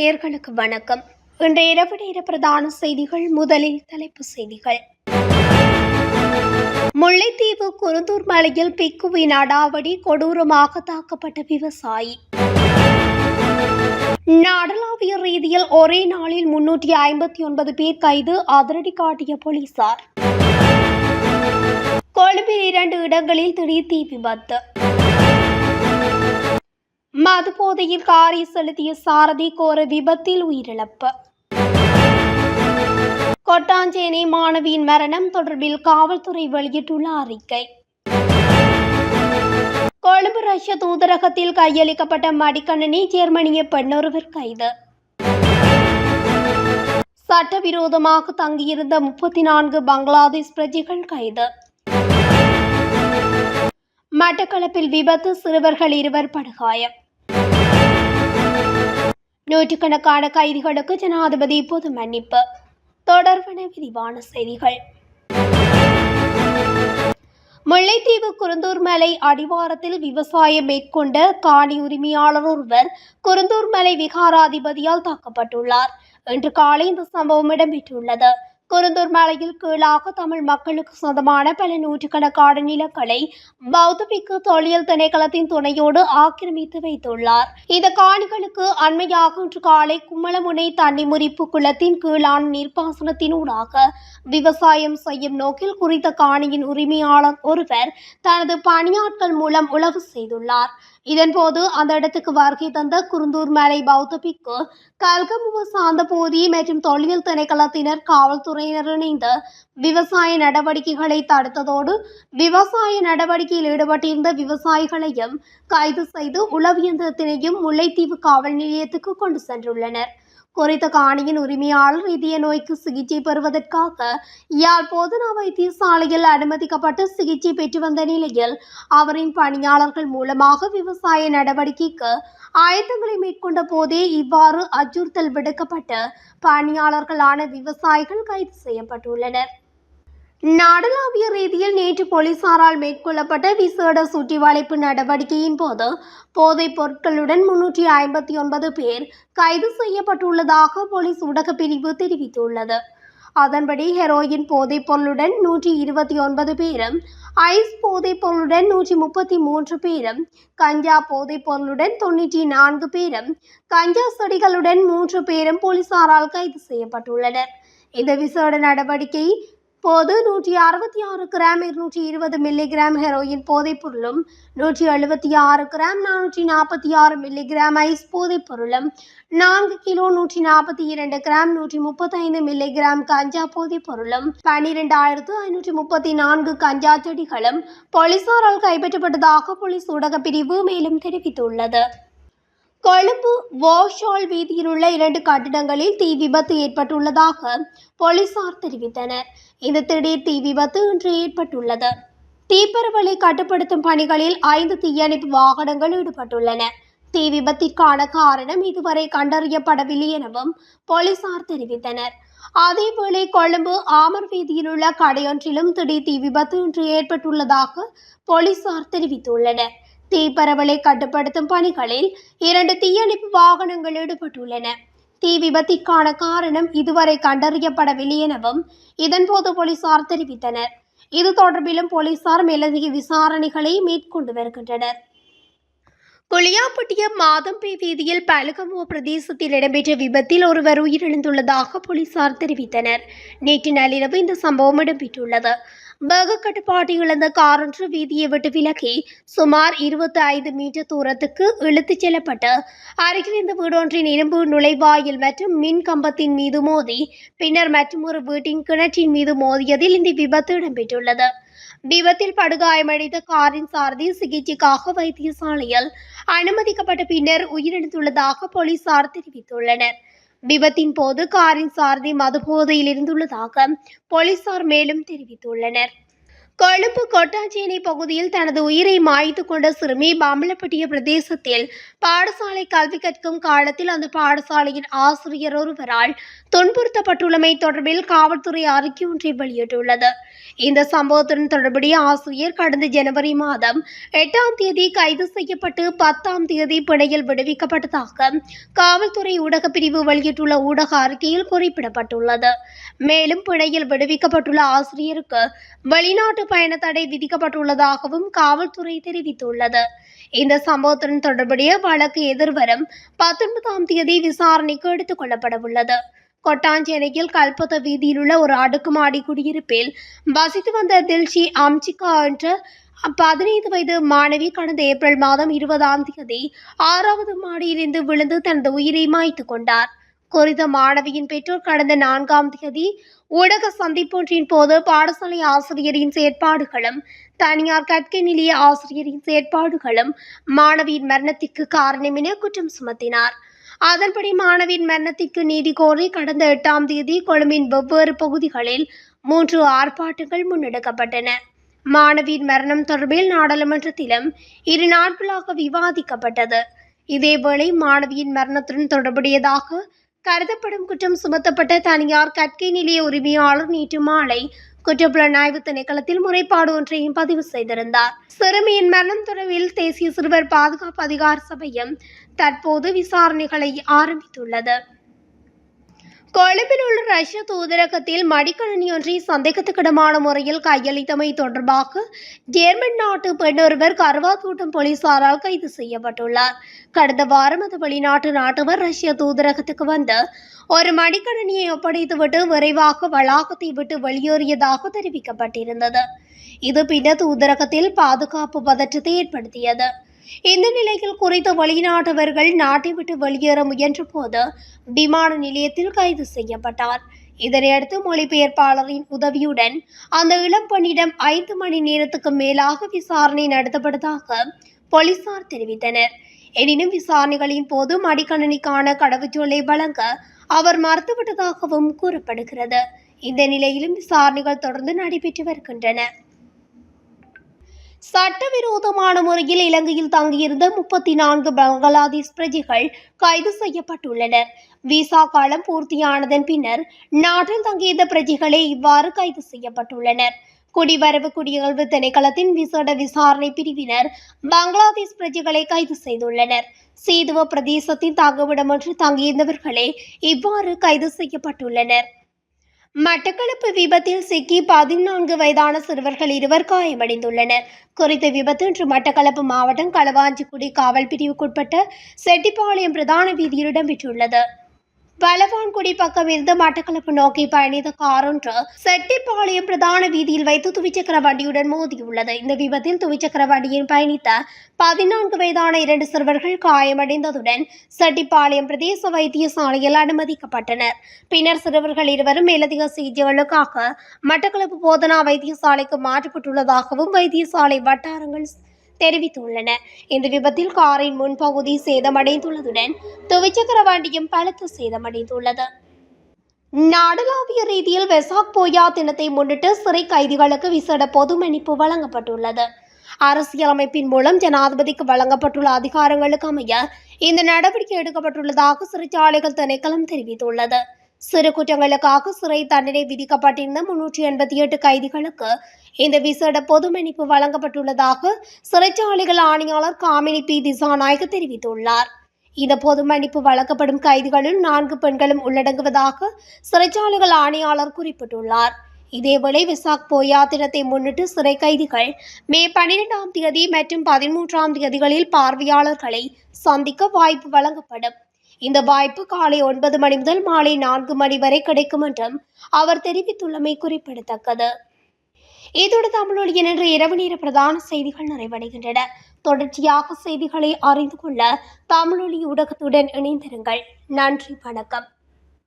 நேர்களுக்கு வணக்கம். இன்றைய இரவு நேர பிரதான செய்திகள் முதலில் தலைப்பு செய்திகள். முல்லைத்தீவு குருந்தூர் மலையில் பிக்குவின் அடாவடி கொடூரமாக தாக்கப்பட்ட விவசாயி. நாடளாவிய ரீதியில் ஒரே நாளில் முன்னூற்றி ஐம்பத்தி ஒன்பது பேர் கைது அதிரடி காட்டிய போலீசார். கொழும்பில் இரண்டு இடங்களில் திடீர் தீ விபத்து. மது போதையில் காரை செலுத்திய சாரதி கோர விபத்தில் உயிரிழப்பு. கொட்டாஞ்சேனை மாணவியின் மரணம் தொடர்பில் காவல்துறை வெளியிட்டுள்ள அறிக்கை. கொழும்பு ரஷ்ய தூதரகத்தில் கையளிக்கப்பட்ட மடிக்கணினி ஜெர்மனிய பெண்ணொருவர் கைது. சட்டவிரோதமாக தங்கியிருந்த முப்பத்தி நான்கு பங்களாதேஷ் பிரஜைகள் கைது. மட்டக்களப்பில் விபத்து சிறுவர்கள் இருவர் படுகாயம். நூற்றுக்கணக்கான கைதிகளுக்கு ஜனாதிபதி பொது மன்னிப்பு. தொடர்பான விரிவான செய்திகள். முல்லைத்தீவு குருந்தூர் மலை அடிவாரத்தில் விவசாயம் மேற்கொண்ட காணி உரிமையாளர் ஒருவர் குருந்தூர் மலை விகாராதிபதியால் தாக்கப்பட்டுள்ளார். இன்று காலை இந்த சம்பவம் இடம்பெற்றுள்ளது. குருந்தூர் மலையில் கீழாக தமிழ் மக்களுக்கு சொந்தமான பல நூற்றுக்கணக்கான நிலங்களை பௌத்தபிக்கு தொழில் திணைக்களத்தின் துணையோடு ஆக்கிரமித்து வைத்துள்ளார். இந்த காணிகளுக்கு அண்மையாக இன்று காலை கும்மலமுனை தண்ணி முறிப்பு குளத்தின் கீழான நீர்ப்பாசனத்தினூடாக விவசாயம் செய்யும் நோக்கில் குறித்த காணியின் உரிமையாளர் ஒருவர் தனது பணியாட்கள் மூலம் உழவு செய்துள்ளார். இதன்போது அந்த இடத்துக்கு வருகை தந்த குருந்தூர் மலை பௌத்த பிக்கு கல்கமுக சார்ந்த போதி மற்றும் தொழில் திணைக்களத்தினர் காவல்துறையினர் இணைந்து விவசாய நடவடிக்கைகளை தடுத்ததோடு விவசாய நடவடிக்கையில் ஈடுபட்டிருந்த விவசாயிகளையும் கைது செய்து உளவியந்திரத்தினையும் முல்லைத்தீவு காவல் நிலையத்துக்கு கொண்டு சென்றுள்ளனர். குறித்த காணியின் உரிமையாளர் இதய நோய்க்கு சிகிச்சை பெறுவதற்காக. யாழ் போதனா வைத்தியசாலையில் அனுமதிக்கப்பட்டு சிகிச்சை பெற்று வந்த நிலையில் அவரின் பணியாளர்கள் மூலமாக விவசாய நடவடிக்கைக்கு ஆயத்தங்களை மேற்கொண்ட போதே இவ்வாறு அச்சுறுத்தல் விடுக்கப்பட்டு பணியாளர்களான விவசாயிகள் கைது செய்யப்பட்டுள்ளனர். நாடளாவிய ரீதியில் நேற்று போலீசாரால் மேற்கொள்ளப்பட்ட விசேட சுற்றிவளைப்பு நடவடிக்கையின் போது போதைப் பொருட்களுடன் முன்னூற்றி ஐம்பத்தி ஒன்பது பேர் கைது செய்யப்பட்டுள்ளதாக போலீஸ் ஊடகப் பிரிவு தெரிவித்துள்ளது. அதன்படி ஹெரோயின் போதைப் பொருளுடன் நூற்றி இருபத்தி ஒன்பது பேரும் ஐஸ் போதைப் பொருளுடன் நூற்றி முப்பத்தி மூன்று பேரும் கஞ்சா போதைப் பொருளுடன் தொண்ணூற்றி நான்கு பேரும் கஞ்சா செடிகளுடன் மூன்று பேரும் போலீசாரால் கைது செய்யப்பட்டுள்ளனர். இந்த விசேட நடவடிக்கை போது நூற்றி அறுபத்தி ஆறு கிராம் இருநூற்றி இருபது மில்லிகிராம் ஹெரோயின் போதைப்பொருளும் நூற்றி எழுபத்தி ஆறு கிராம் நானூற்றி நாற்பத்தி ஆறு மில்லிகிராம் ஐஸ் போதைப் பொருளும் நான்கு கிலோ நூற்றி நாற்பத்தி இரண்டு கிராம் நூற்றி முப்பத்தைந்து மில்லிகிராம் கஞ்சா போதைப் பொருளும் பன்னிரெண்டாயிரத்து ஐநூற்றி முப்பத்தி நான்கு கஞ்சா செடிகளும் போலீசாரால் கைப்பற்றப்பட்டதாக போலீஸ் ஊடகப் பிரிவு மேலும் தெரிவித்துள்ளது. கொழும்பு வாஷால் வீதியில் உள்ள இரண்டு கட்டிடங்களில் தீ விபத்து ஏற்பட்டுள்ளதாக போலீசார் தெரிவித்தனர். இந்த திடீர் தீ விபத்து இன்று ஏற்பட்டுள்ளது. தீப்பரவலை கட்டுப்படுத்தும் பணிகளில் ஐந்து தீயணைப்பு வாகனங்கள் ஈடுபட்டுள்ளன. தீ விபத்திற்கான காரணம் இதுவரை கண்டறியப்படவில்லை எனவும் போலீசார் தெரிவித்தனர். அதேவேளை கொழும்பு ஆமர் வீதியில் உள்ள கடையொன்றிலும் திடீர் தீ விபத்து இன்று ஏற்பட்டுள்ளதாக போலீசார் தெரிவித்துள்ளனர். தீப்பரவலை கட்டுப்படுத்தும் பணிகளில் இரண்டு தீயணைப்பு வாகனங்கள் ஈடுபட்டுள்ளன. தீ விபத்திற்கான காரணம் இதுவரை கண்டறியப்படவில்லை எனவும் இதன்போது போலீசார் தெரிவித்தனர். இது தொடர்பிலும் போலீசார் மேலதிக விசாரணைகளை மேற்கொண்டு வருகின்றனர். புளியாப்பட்டிய மாதம்பே வீதியில் பலுகமுவ பிரதேசத்தில் இடம்பெற்ற விபத்தில் ஒருவர் உயிரிழந்துள்ளதாக போலீசார் தெரிவித்தனர். நேற்று நள்ளிரவு இந்த சம்பவம் இடம்பெற்றுள்ளது. வேக கட்டுப்பாட்டை இழந்த காரொன்று வீதியை விட்டு விலகி சுமார் இருபத்தி ஐந்து மீட்டர் தூரத்துக்கு இழுத்துச் செல்லப்பட்டு அருகில் இந்த வீடொன்றின் இரும்பு நுழைவாயில் மற்றும் மின் கம்பத்தின் மீது மோதி பின்னர் மற்றொரு வீட்டின் கிணற்றின் மீது மோதியதில் இந்த விபத்து இடம்பெற்றுள்ளது. விபத்தில் படுகாயமடைந்த காரின் சாரதி சிகிச்சைக்காக வைத்தியசாலையில் அனுமதிக்கப்பட்ட பின்னர் உயிரிழந்துள்ளதாக போலீசார் தெரிவித்துள்ளனர். விபத்தின் போது காரின் சாரதி மதுபோதையில் இருந்துள்ளதாக போலீசார் மேலும் தெரிவித்துள்ளனர். கொழும்பு கொட்டாஞ்சேனை பகுதியில் தனது உயிரை மாய்த்து கொண்ட சிறுமி பம்பலப்பட்டிய பிரதேசத்தில் பாடசாலை கல்வி கற்கும் காலத்தில் அந்த பாடசாலையின் ஆசிரியர் ஒருவரால் துன்புறுத்தப்பட்டுள்ளமை தொடர்பில் காவல்துறை அறிக்கை ஒன்றை வெளியிட்டுள்ளது. இந்த சம்பவத்துடன் தொடர்புடைய ஆசிரியர் கடந்த ஜனவரி மாதம் எட்டாம் தேதி கைது செய்யப்பட்டு பத்தாம் தேதி பிணையில் விடுவிக்கப்பட்டதாக காவல்துறை ஊடகப் பிரிவு வெளியிட்டுள்ள ஊடக அறிக்கையில் குறிப்பிடப்பட்டுள்ளது. மேலும் பிணையில் விடுவிக்கப்பட்டுள்ள ஆசிரியருக்கு வெளிநாட்டு பயண தடை விதிக்கப்பட்டுள்ளதாகவும் காவல்துறை தெரிவித்துள்ளது. இந்த சம்பவத்துடன் தொடர்புடைய வழக்கு எதிர்வரும் பத்தொன்பதாம் தேதி விசாரணைக்கு எடுத்துக் கொள்ளப்பட உள்ளது. கொட்டாஞ்சேனையில் கல்பத்த வீதியில் உள்ள ஒரு அடுக்குமாடி குடியிருப்பில் வசித்து வந்த தில்ஷி அம்சிகா என்ற பதினைந்து வயது மாணவி கடந்த ஏப்ரல் மாதம் இருபதாம் தேதி ஆறாவது மாடியிலிருந்து விழுந்து தனது உயிரை மாய்த்து கொண்டார். குறித்த மாணவியின் பெற்றோர் கடந்த நான்காம் தேதி ஊடக சந்திப்பொன்றின் போது பாடசாலை ஆசிரியரின் செயற்பாடுகளும் தனியார் கற்கை நிலைய ஆசிரியரின் செயற்பாடுகளும் மாணவியின் மரணத்திற்கு காரணம் என குற்றம் சுமத்தினார். அதன்படி மாணவியின் மரணத்திற்கு நீதி கோரி கடந்த எட்டாம் தேதி கொழும்பின் வெவ்வேறு பகுதிகளில் மூன்று ஆர்ப்பாட்டங்கள் முன்னெடுக்கப்பட்டன. மாணவியின் மரணம் தொடர்பில் நாடாளுமன்றத்திலும் இரு நாட்களாக விவாதிக்கப்பட்டது. இதேவேளை மாணவியின் மரணத்துடன் தொடர்புடையதாக கருதப்படும் குற்றம் சுமத்தப்பட்ட தனியார் கற்கை நிலைய உரிமையாளர் நேற்று மாலை குற்றப்புலனாய்வு திணைக்களத்தில் முறைப்பாடு ஒன்றையும் பதிவு செய்திருந்தார். சிறுமியின் மரணம் தொடர்பில் தேசிய சிறுவர் பாதுகாப்பு அதிகார சபையும் தற்போது விசாரணைகளை ஆரம்பித்துள்ளது. கொழும்பில் உள்ள ரஷ்ய தூதரகத்தில் மடிக்கணினி ஒன்றை சந்தேகத்துக்கிடமான முறையில் கையளித்தமை தொடர்பாக ஜேர்மன் நாட்டு பெண்ணொருவர் கருவாத்தோட்டம் போலீசாரால் கைது செய்யப்பட்டுள்ளார். கடந்த வாரம் அது வெளிநாட்டு நாட்டவர் ரஷ்ய தூதரகத்துக்கு வந்து ஒரு மடிக்கணினியை ஒப்படைத்துவிட்டு விரைவாக வளாகத்தை விட்டு வெளியேறியதாக தெரிவிக்கப்பட்டிருந்தது. இது பின்னர் தூதரகத்தில் பாதுகாப்பு பதற்றத்தை ஏற்படுத்தியது. இந்த நிலையில் குறித்த வெளிநாட்டவர்கள் நாட்டை விட்டு வெளியேற முயன்ற போது விமான நிலையத்தில் கைது செய்யப்பட்டார். இதனையடுத்து மொழிபெயர்ப்பாளரின் உதவியுடன் அந்த இளம் பெண்ணிடம் ஐந்து மணி நேரத்துக்கு மேலாக விசாரணை நடத்தப்பட்டதாக போலீசார் தெரிவித்தனர். எனினும் விசாரணைகளின் போது மடிக்கணினிக்கான கடவுச்சொல்லை வழங்க அவர் மறுத்துவிட்டதாகவும் கூறப்படுகிறது. இந்த நிலையிலும் விசாரணைகள் தொடர்ந்து நடைபெற்று வருகின்றன. சட்டவிரோதமான முறையில் இலங்கையில் தங்கியிருந்த முப்பத்தி நான்கு பங்களாதேஷ் பிரஜைகள் கைது செய்யப்பட்டுள்ளனர். விசா காலம் பூர்த்தியானதன் பின்னர் நாட்டில் தங்கியிருந்த பிரஜைகளே இவ்வாறு கைது செய்யப்பட்டுள்ளனர். குடிவரவு குடியகழ்வு திணைக்களத்தின் விசேட விசாரணை பிரிவினர் பங்களாதேஷ் பிரஜைகளை கைது செய்துள்ளனர். சீதுவ பிரதேசத்தின் தங்குமிடம் ஒன்று தங்கியிருந்தவர்களே இவ்வாறு கைது செய்யப்பட்டுள்ளனர். மட்டக்களப்பு விபத்தில் சிக்கி பதினான்கு வயதான சிறுவர்கள் இருவர் காயமடைந்துள்ளனர். குறித்த விபத்து இன்று மட்டக்களப்பு மாவட்டம் களவாஞ்சிக்குடி காவல் பிரிவுக்குட்பட்ட செட்டிப்பாளையம் பிரதான வீதியில் இடம்பெற்றுள்ளது. வலவான்குடி பக்கம் இருந்து மட்டக்களப்பு நோக்கி பயணித்த கார் ஒன்று செட்டிப்பாளையம் பிரதான வீதியில் வைத்து துவிச்சக்கர வண்டியுடன் மோதியுள்ளது. இந்த விபத்தில் துவிச்சக்கர வண்டியில் பயணித்த பதினான்கு வயதான இரண்டு சிறுவர்கள் காயமடைந்ததுடன் செட்டிப்பாளையம் பிரதேச வைத்தியசாலையில் அனுமதிக்கப்பட்டனர். பின்னர் சிறுவர்கள் இருவரும் மேலதிக சிகிச்சைகளுக்காக மட்டக்களப்பு போதனா வைத்தியசாலைக்கு மாற்றப்பட்டுள்ளதாகவும் வைத்தியசாலை வட்டாரங்கள் தெரிவித்துள்ளன. இந்த விபத்தில் காரின் முன்பகுதி சேதமடைந்துள்ளதுடன் துவிச்சக்கர வண்டியும் பலத்து சேதமடைந்துள்ளது. நாடளாவிய ரீதியில் வெசாக் போயா தினத்தை முன்னிட்டு சிறை கைதிகளுக்கு விசேட பொது மன்னிப்பு வழங்கப்பட்டுள்ளது. அரசியலமைப்பின் மூலம் ஜனாதிபதிக்கு வழங்கப்பட்டுள்ள அதிகாரங்களுக்கு அமைய இந்த நடவடிக்கை எடுக்கப்பட்டுள்ளதாக சிறைச்சாலைகள் திணைக்களம் தெரிவித்துள்ளது. சிறு குற்றங்களுக்காக சிறை தண்டனை விதிக்கப்பட்டிருந்த முன்னூற்றி எண்பத்தி எட்டு கைதிகளுக்கு இந்த விசேட பொது மன்னிப்பு வழங்கப்பட்டுள்ளதாக சிறைச்சாலைகள் ஆணையாளர் காமினி பி திசாநாயக்க தெரிவித்துள்ளார். இந்த பொது மன்னிப்பு வழங்கப்படும் கைதிகளில் நான்கு பெண்களும் உள்ளடங்குவதாக சிறைச்சாலைகள் ஆணையாளர் குறிப்பிட்டுள்ளார். இதேவேளை விசாக் போயா தினத்தை முன்னிட்டு சிறை கைதிகள் மே பன்னிரெண்டாம் தேதி மற்றும் பதிமூன்றாம் தேதிகளில் பார்வையாளர்களை சந்திக்க வாய்ப்பு வழங்கப்படும். இந்த வாய்ப்பு காலை ஒன்பது மணி முதல் மாலை நான்கு மணி வரை கிடைக்கும் என்றும் அவர் தெரிவித்துள்ளமை குறிப்பிடத்தக்கது. இதோடு தமிழொழியன் என்று இரவு நேர பிரதான செய்திகள் நிறைவடைகின்றன. தொடர்ச்சியாக செய்திகளை அறிந்து கொள்ள தமிழொலி ஊடகத்துடன் இணைந்திருங்கள். நன்றி வணக்கம்.